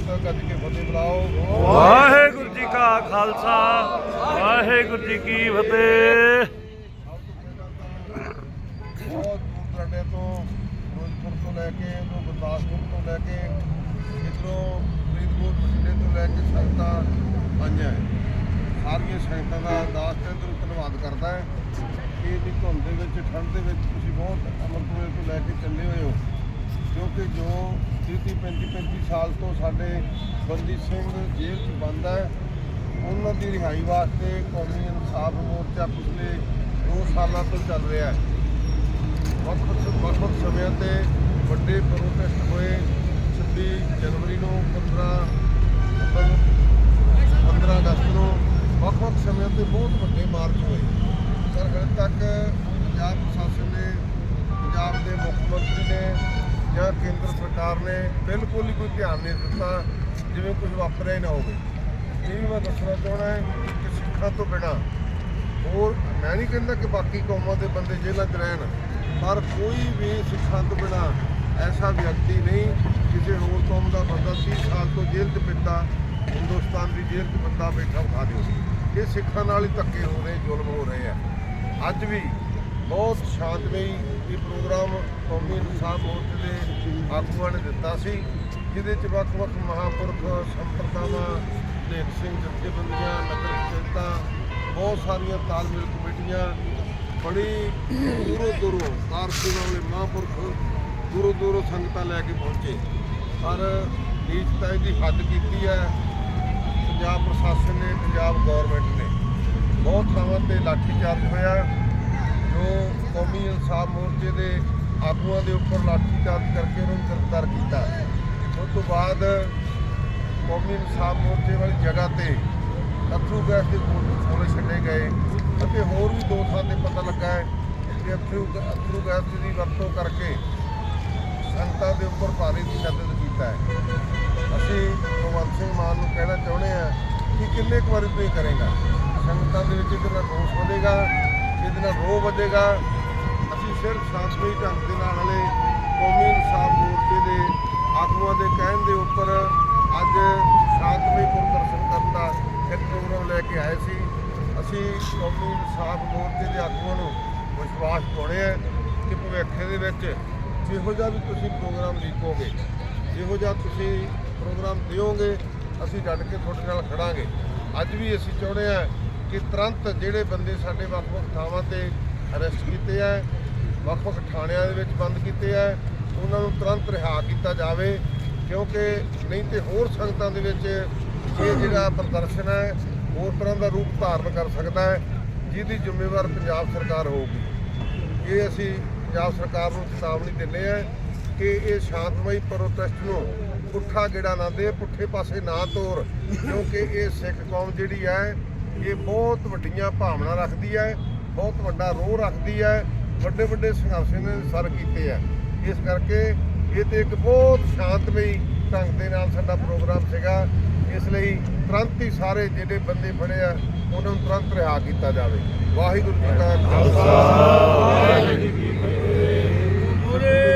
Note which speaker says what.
Speaker 1: ਸੰਗਤ ਗੱਜ ਕੇ ਫਤਿਹ ਬੁਲਾਓ।
Speaker 2: ਵਾਹਿਗੁਰੂ ਜੀ ਕਾ ਖਾਲਸਾ ਵਾਹਿਗੁਰੂ ਜੀ ਕੀ ਫਤਿਹ।
Speaker 1: ਬਹੁਤ ਦੂਰ ਦਰਾਡੇ ਤੋਂ ਫਿਰੋਜ਼ਪੁਰ ਤੋਂ ਲੈ ਕੇ ਗੁਰਦਾਸਪੁਰ ਤੋਂ ਲੈ ਕੇ ਇੱਧਰੋਂ ਫਰੀਦਕੋਟ ਬਠਿੰਡੇ ਤੋਂ ਲੈ ਕੇ ਸੰਗਤਾਂ ਆਈਆਂ। ਸਾਰੀਆਂ ਸੰਗਤਾਂ ਦਾ ਦਾਸ ਤੇ ਧੰਨਵਾਦ ਕਰਦਾ ਹੈ ਕਿ ਇਹਦੀ ਧੁੰਦ ਦੇ ਵਿੱਚ ਠੰਡ ਦੇ ਵਿੱਚ ਤੁਸੀਂ ਬਹੁਤ ਅਮਰਪੁਰੇ ਤੋਂ ਲੈ ਕੇ ਚੱਲੇ ਹੋਏ ਹੋ। ਕਿਉਂਕਿ ਜੋ 30 35 35 ਸਾਲ ਤੋਂ ਸਾਡੇ ਬੰਦੀ ਸਿੰਘ ਜੇਲ੍ਹ 'ਚ ਬੰਦ ਹੈ, ਉਹਨਾਂ ਦੀ ਰਿਹਾਈ ਵਾਸਤੇ ਕੌਮੀ ਇਨਸਾਫ ਮੋਰਚਾ ਪਿਛਲੇ 2 ਸਾਲਾਂ ਤੋਂ ਚੱਲ ਰਿਹਾ ਹੈ। ਵੱਖ ਵੱਖ ਵੱਖ ਵੱਖ ਸਮਿਆਂ ਤੇ ਵੱਡੇ ਪ੍ਰੋਟੈਸਟ ਹੋਏ 26 ਜਨਵਰੀ ਨੂੰ 15 15 ਅਗਸਤ ਨੂੰ, ਵੱਖ ਵੱਖ ਸਮਿਆਂ ਤੇ ਬਹੁਤ ਵੱਡੇ ਮਾਰਚ ਹੋਏ। ਪਰ ਹਲੇ ਤੱਕ ਪੰਜਾਬ ਪ੍ਰਸ਼ਾਸਨ ਨੇ, ਪੰਜਾਬ ਦੇ ਮੁੱਖ ਮੰਤਰੀ ਨੇ ਜਾਂ ਕੇਂਦਰ ਸਰਕਾਰ ਨੇ ਬਿਲਕੁਲ ਹੀ ਕੋਈ ਧਿਆਨ ਨਹੀਂ ਦਿੱਤਾ, ਜਿਵੇਂ ਕੁਝ ਵਾਪਰਿਆ ਹੀ ਨਾ ਹੋਵੇ। ਇਹ ਵੀ ਮੈਂ ਦੱਸਣਾ ਚਾਹਣਾ ਹੈ ਕਿ ਸਿੱਖਾਂ ਤੋਂ ਬਿਨਾਂ ਹੋਰ, ਮੈਂ ਨਹੀਂ ਕਹਿੰਦਾ ਕਿ ਬਾਕੀ ਕੌਮਾਂ ਦੇ ਬੰਦੇ ਜੇਲ੍ਹਾਂ 'ਚ ਰਹਿਣ, ਪਰ ਕੋਈ ਵੀ ਸਿੱਖਾਂ ਤੋਂ ਬਿਨਾਂ ਐਸਾ ਵਿਅਕਤੀ ਨਹੀਂ ਕਿਸੇ ਹੋਰ ਕੌਮ ਦਾ ਬੰਦਾ 30 ਸਾਲ ਤੋਂ ਜੇਲ੍ਹ 'ਚ ਪਿੱਤਾ ਹਿੰਦੁਸਤਾਨ ਦੀ ਜੇਲ੍ਹ 'ਚ ਬੰਦਾ ਬੈਠਾ, ਉਠਾ ਦਿਓ। ਇਹ ਸਿੱਖਾਂ ਨਾਲ ਹੀ ਧੱਕੇ ਹੋ ਰਹੇ, ਜ਼ੁਲਮ ਹੋ ਰਹੇ ਆ। ਅੱਜ ਵੀ ਬਹੁਤ ਸ਼ਾਂਤਮਈ ਇਹ ਪ੍ਰੋਗਰਾਮ ਕੌਮੀ ਇਨਸਾਫ ਮੋਰਚੇ ਦੇ ਆਗੂਆਂ ਨੇ ਦਿੱਤਾ ਸੀ, ਜਿਹਦੇ 'ਚ ਵੱਖ-ਵੱਖ ਮਹਾਂਪੁਰਖ ਸੰਪਰਦਾਵਾਂ ਨੇਕ ਸਿੰਘ, ਜਥੇਬੰਦੀਆਂ, ਨਗਰ ਪੰਚਾਇਤਾਂ ਬਹੁਤ ਸਾਰੀਆਂ ਤਾਲਮੇਲ ਕਮੇਟੀਆਂ, ਬੜੀ ਦੂਰੋਂ ਦੂਰੋਂ ਕਾਰ ਵਾਲੇ ਮਹਾਂਪੁਰਖ ਦੂਰੋਂ ਦੂਰੋਂ ਸੰਗਤਾਂ ਲੈ ਕੇ ਪਹੁੰਚੇ। ਪਰ ਨੀਚਤਾ ਦੀ ਹੱਦ ਕੀਤੀ ਹੈ, ਪੰਜਾਬ ਪ੍ਰਸ਼ਾਸਨ ਨੇ, ਪੰਜਾਬ ਗਵਰਨਮੈਂਟ ਨੇ। ਬਹੁਤ ਥਾਵਾਂ ਤੇ ਲਾਠੀਚਾਰਜ ਹੋਇਆ। ਜੋ ਕੌਮੀ ਇਨਸਾਫ ਮੋਰਚੇ ਦੇ ਆਗੂਆਂ ਦੇ ਉੱਪਰ ਲਾਠੀ ਚਾਰਜ ਕਰਕੇ ਉਹਨਾਂ ਨੂੰ ਗ੍ਰਿਫਤਾਰ ਕੀਤਾ। ਉਸ ਤੋਂ ਬਾਅਦ ਕੌਮੀ ਇਨਸਾਫ ਮੋਰਚੇ ਵਾਲੀ ਜਗ੍ਹਾ ਤੇ ਅਥਰੂ ਗੈਸ ਦੇ ਗੋਲੇ ਛੱਡੇ ਗਏ ਅਤੇ ਹੋਰ ਵੀ ਦੋ ਥਾਂ ਤੇ ਪਤਾ ਲੱਗਾ ਹੈ ਕਿ ਅਥਰੂ ਅਥਰੂ ਗੈਸ ਦੀ ਵਰਤੋਂ ਕਰਕੇ ਸੰਗਤਾਂ ਦੇ ਉੱਪਰ ਭਾਰੀ ਤਸ਼ੱਦਦ ਕੀਤਾ ਹੈ। ਅਸੀਂ ਭਗਵੰਤ ਸਿੰਘ ਮਾਨ ਨੂੰ ਕਹਿਣਾ ਚਾਹੁੰਦੇ ਹਾਂ ਕਿ ਕਿੰਨੇ ਕੁ ਵਾਰੀ ਤੂੰ ਕਰੇਗਾ? ਸੰਗਤਾਂ ਦੇ ਵਿੱਚ ਇਹਦੇ ਨਾਲ ਰੋਸ ਵਧੇਗਾ। ਇਹਦੇ ਨਾਲ ਰੋਹ ਵਧੇਗਾ। ਅਸੀਂ ਸਿਰਫ ਸ਼ਾਂਤਮਈ ਢੰਗ ਦੇ ਨਾਲ ਹਲੇ ਕੌਮੀ ਇਨਸਾਫ ਮੋਰਚੇ ਦੇ ਆਗੂਆਂ ਦੇ ਕਹਿਣ ਦੇ ਉੱਪਰ ਅੱਜ ਸ਼ਾਂਤਮਈ ਪ੍ਰਦਰਸ਼ਨ ਕਰਨ ਦਾ ਇੱਕ ਪ੍ਰੋਗਰਾਮ ਲੈ ਕੇ ਆਏ ਸੀ। ਅਸੀਂ ਕੌਮੀ ਇਨਸਾਫ ਮੋਰਚੇ ਦੇ ਆਗੂਆਂ ਨੂੰ ਵਿਸ਼ਵਾਸ ਪਾਉਣੇ ਹੈ ਕਿ ਭਵਿੱਖ ਦੇ ਵਿੱਚ ਜਿਹੋ ਜਿਹਾ ਵੀ ਤੁਸੀਂ ਪ੍ਰੋਗਰਾਮ ਲਿਖੋਗੇ, ਜਿਹੋ ਜਿਹਾ ਤੁਸੀਂ ਪ੍ਰੋਗਰਾਮ ਦਿਓਗੇ, ਅਸੀਂ ਡਟ ਕੇ ਤੁਹਾਡੇ ਨਾਲ ਖੜਾਂਗੇ। ਅੱਜ ਵੀ ਅਸੀਂ ਚਾਹੁੰਦੇ ਆ ਕਿ ਤੁਰੰਤ ਜਿਹੜੇ ਬੰਦੇ ਸਾਡੇ ਵੱਖ-ਵੱਖ ਥਾਵਾਂ ਤੇ ਅਰੈਸਟ ਕੀਤੇ ਆ, ਵੱਖ-ਵੱਖ ਥਾਣਿਆਂ ਦੇ ਵਿੱਚ ਬੰਦ ਕੀਤੇ ਆ, ਉਹਨਾਂ ਨੂੰ ਤੁਰੰਤ ਰਿਹਾ ਕੀਤਾ ਜਾਵੇ, ਕਿਉਂਕਿ ਨਹੀਂ ਤੇ ਹੋਰ ਸੰਗਤਾਂ ਦੇ ਵਿੱਚ ਇਹ ਜਿਹੜਾ ਪ੍ਰਦਰਸ਼ਨ ਹੈ, ਹੋਰ ਤਰ੍ਹਾਂ ਦਾ ਰੂਪ ਧਾਰਨ ਕਰ ਸਕਦਾ ਹੈ, ਜਿਹਦੀ ਜ਼ਿੰਮੇਵਾਰ ਪੰਜਾਬ ਸਰਕਾਰ ਹੋਊਗੀ। ਇਹ ਅਸੀਂ ਪੰਜਾਬ ਸਰਕਾਰ ਨੂੰ ਚੇਤਾਵਨੀ ਦਿੰਦੇ ਆ ਕਿ ਇਹ ਸ਼ਾਂਤਮਈ ਪ੍ਰੋਟੈਸਟ ਨੂੰ ਪੁੱਠਾ ਗੇੜਾ ਨਾ ਦੇ, ਪੁੱਠੇ ਪਾਸੇ ਨਾ ਤੋਰ, ਕਿਉਂਕਿ ਇਹ ਸਿੱਖ ਕੌਮ ਜਿਹੜੀ ਹੈ ਇਹ ਬਹੁਤ ਵੱਡੀਆਂ ਭਾਵਨਾ ਰੱਖਦੀ ਹੈ, ਬਹੁਤ ਵੱਡਾ ਰੋਹ ਰੱਖਦੀ ਹੈ, ਵੱਡੇ ਵੱਡੇ ਸੰਘਰਸ਼ ਨੇ ਸਰ ਕੀਤੇ ਆ ਇਸ ਕਰਕੇ ਇਹ ਤੇ ਇੱਕ ਬਹੁਤ ਸ਼ਾਂਤਮਈ ਢੰਗ ਦੇ ਨਾਲ ਸਾਡਾ ਪ੍ਰੋਗਰਾਮ ਸੀਗਾ। ਇਸ ਲਈ ਤੁਰੰਤ ਹੀ ਸਾਰੇ ਜਿਹੜੇ ਬੰਦੇ ਫੜੇ ਆ, ਉਹਨਾਂ ਨੂੰ ਤੁਰੰਤ ਰਿਹਾ ਕੀਤਾ ਜਾਵੇ। ਵਾਹਿਗੁਰੂ ਜੀ ਕਾ ਖਾਲਸਾ। ਵਾਹਿਗੁਰੂ ਜੀ